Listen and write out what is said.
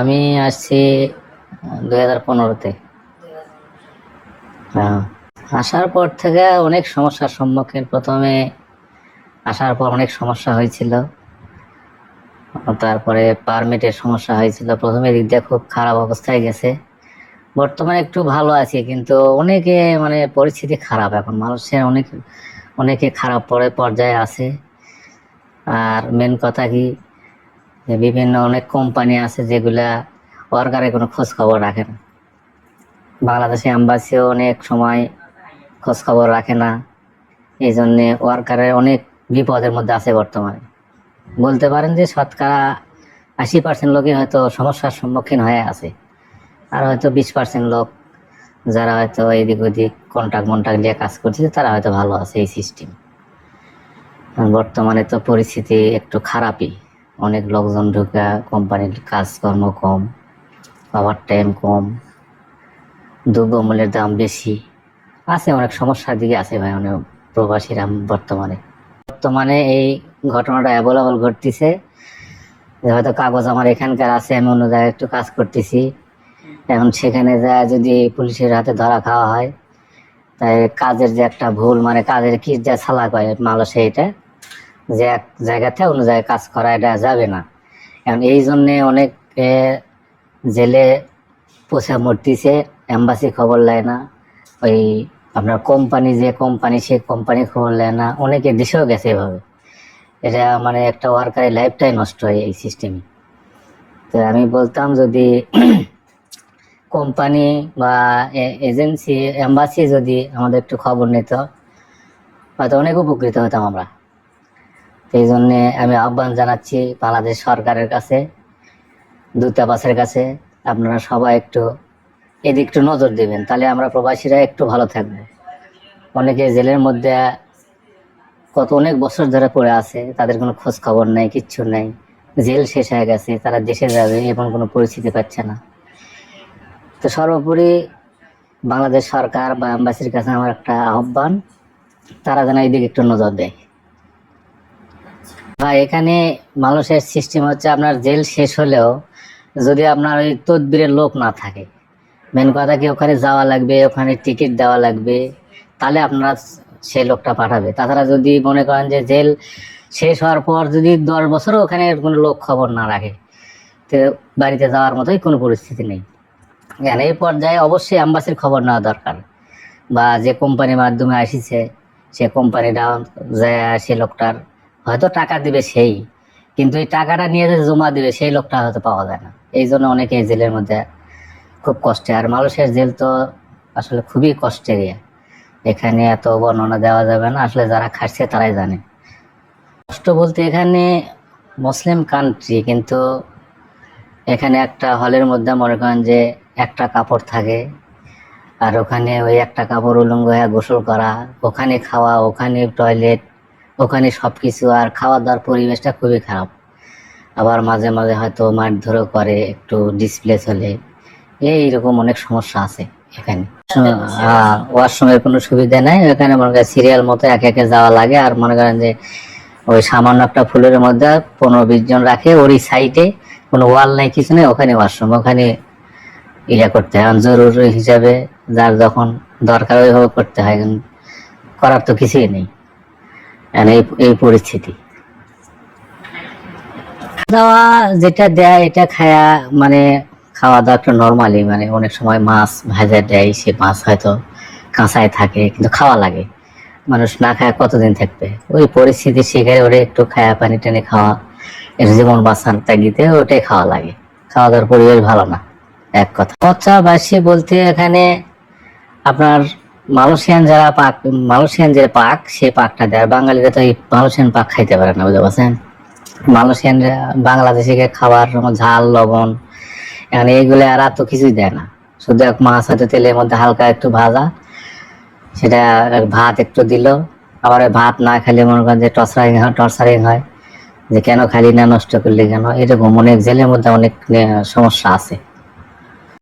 আমি আসছি দুই হাজার পনেরোতে। হ্যাঁ আসার পর থেকে অনেক সমস্যার সম্মুখীন। প্রথমে আসার পর অনেক সমস্যা হয়েছিল। তারপরে পারমিটের সমস্যা হয়েছিল। প্রথমে দিক দিয়ে খুব খারাপ অবস্থায় গেছে। বর্তমানে একটু ভালো আছি, কিন্তু অনেকে মানে পরিস্থিতি খারাপ। এখন মানুষের অনেক, অনেকে খারাপ পরে পর্যায়ে আছে। আর মেন কথা কি যে বিভিন্ন অনেক কোম্পানি আছে যেগুলা ওয়ার্কারের কোনো খোঁজ খবর রাখে না। বাংলাদেশে অ্যাম্বাসিও অনেক সময় খোঁজ খবর রাখে না। এই জন্যে ওয়ার্কারের অনেক বিপদের মধ্যে আছে বর্তমানে। বলতে পারেন যে শতকরা আশি পার্সেন্ট লোকই হয়তো সমস্যার সম্মুখীন হয়ে আছে। আর হয়তো বিশ পার্সেন্ট লোক যারা হয়তো এদিক ওদিক কন্ট্রাক্ট মন্ট্রাক্ট নিয়ে কাজ করছে, তারা হয়তো ভালো আছে এই সিস্টেম বর্তমানে তো পরিস্থিতি একটু খারাপই। অনেক লোকজন ঢুকা, কোম্পানির কাজকর্ম কম ওভার টাইম কম, দ্রব্যমূল্যের দাম বেশি। আছে অনেক সমস্যার দিকে আছে ভাই, অনেক প্রবাসীরা বর্তমানে। বর্তমানে এই ঘটনাটা অ্যাভেলেবল ঘটতেছে। হয়তো কাগজ আমার এখানকার আছে, আমি অন্য জায়গায় একটু কাজ করতেছি। এখন সেখানে যা যদি পুলিশের হাতে ধরা খাওয়া হয়, তাই কাজের যে একটা ভুল মানে কাজের কি যা সালাক হয় মানুষ এটা। যে এক জায়গাতে অন্য জায়গায় কাজ করা, এটা যাবে না। এখন এই জন্যে অনেক জেলে পোষা মরতেছে এম্বাসি খবর নেয় না, ওই আপনার কোম্পানি যে কোম্পানি সে কোম্পানি খবর নেয় না, অনেকে দেশেও গেছে এভাবে। এটা মানে একটা ওয়ার্কারের লাইফটাই নষ্ট হয় এই সিস্টেমে। তো আমি বলতাম যদি কোম্পানি বা এজেন্সি, এম্বাসি যদি আমাদের একটু খবর নিত, হয়তো অনেক উপকৃত হতাম আমরা। সেই জন্যে আমি আহ্বান জানাচ্ছি বাংলাদেশ সরকারের কাছে, দূতাবাসের কাছে, আপনারা সবাই একটু এদিক একটু নজর দিবেন, তাহলে আমরা প্রবাসীরা একটু ভালো থাকব। অনেকে জেলের মধ্যে কত অনেক বছর ধরে পড়ে আছে, তাদের কোনো খোঁজ খবর নেই, কিচ্ছু নেই। জেল শেষ হয়ে গেছে, তারা দেশে যাবে এমন কোনো পরিস্থিতি পাচ্ছে না। তো সর্বোপরি বাংলাদেশ সরকার বা অ্যাম্বাসির কাছে আমার একটা আহ্বান, তারা যেন এইদিকে একটু নজর দেয়। ভাই, এখানে মানুষের সিস্টেম হচ্ছে আপনার জেল শেষ হলেও যদি আপনার ওই তদবিরের লোক না থাকে মেন কথা কি ওখানে যাওয়া লাগবে, ওখানে টিকিট দেওয়া লাগবে, তাহলে আপনারা সে লোকটা পাঠাবে। তাছাড়া যদি মনে করেন যে জেল শেষ হওয়ার পর যদি দশ বছরও ওখানে কোনো লোক খবর না রাখে, তো বাড়িতে যাওয়ার মতোই কোনো পরিস্থিতি নেই। কেন এই পর্যায়ে অবশ্যই অ্যাম্বাসির খবর নেওয়া দরকার। বা যে কোম্পানির মাধ্যমে আসিছে, সে কোম্পানিটা যায়, সে লোকটার হয়তো টাকা দিবে সেই, কিন্তু এই টাকাটা নিয়ে যে জমা দিবে সেই লোকটা হয়তো পাওয়া যায় না। এই জন্য অনেকে জেলের মধ্যে খুব কষ্টে। আর মানুষের জেল তো আসলে খুবই কষ্টের এখানে এত বর্ণনা দেওয়া যাবে না। আসলে যারা খাচ্ছে তারাই জানে। কষ্ট বলতে এখানে মুসলিম কান্ট্রি কিন্তু এখানে একটা হলের মধ্যে মনে করেন যে একটা কাপড় থাকে। আর ওখানে ওই একটা কাপড় উলঙ্গ হয়ে গোসল করা, ওখানে খাওয়া, ওখানে টয়লেট ওখানে সব কিছু আর খাওয়া দাওয়ার পরিবেশটা খুবই খারাপ। আবার মাঝে মাঝে হয়তো মারধরও করে একটু ডিসপ্লেস হলে এইরকম অনেক সমস্যা আছে এখানে। ওয়াশরুমের কোনো সুবিধা নাই। এখানে মনে করেন সিরিয়াল মতো একে একে যাওয়া লাগে। আর মনে করেন যে ওই সামান্য একটা ফুলের মধ্যে পনেরো বিশ জন রাখে। ওরই সাইডে কোনো ওয়াল নাই কিছু নেই ওখানে ওয়াশরুম ওখানে ইয়ে করতে হয় জরুরি হিসাবে যার যখন দরকার ওইভাবে করতে হয়। কিন্তু করার তো কিছুই নেই। এই এই পরিস্থিতি। দাওয়া যেটা দেয়, এটা খায়া মানে খাওয়া দাওয়া একটু নর্মালি মানে অনেক সময় মাছ ভাজা দেয়, সে মাছ হয়তো কাঁচায় থাকে, কিন্তু খাওয়া লাগে। মানুষ না খায় কতদিন থাকবে? ওই পরিস্থিতি শিখে ওরে একটু খায়া পানি টানি খাওয়া এর জীবন বাঁচান তাগিতে ওটাই খাওয়া লাগে। খাওয়া দাওয়ার পরিবেশ ভালো না, এক কথা। পচা বাসি বলতে এখানে আপনার মালয়েশিয়ান যারা পাক, মালয়েশিয়ান যে পাক, সে পাকটা দেয়। আর বাঙালিরা তো এই মালয়েশিয়ান পাক খাইতে পারে না, বুঝতে পারছেন? মালয়েশিয়ান বাংলাদেশি খাবার ঝাল, লবণ, এখন এইগুলো আর তো কিছুই দেয় না। শুধু এক মাছ হয়তো তেলের মধ্যে হালকা একটু ভাজা, সেটা ভাত একটু দিল, আবার ভাত না খেলে মনে করেন যে টর্চারিং হয় টর্চারিং হয়, যে কেন খালি না, নষ্ট করলে কেন? এরকম অনেক জেলের মধ্যে অনেক সমস্যা আছে।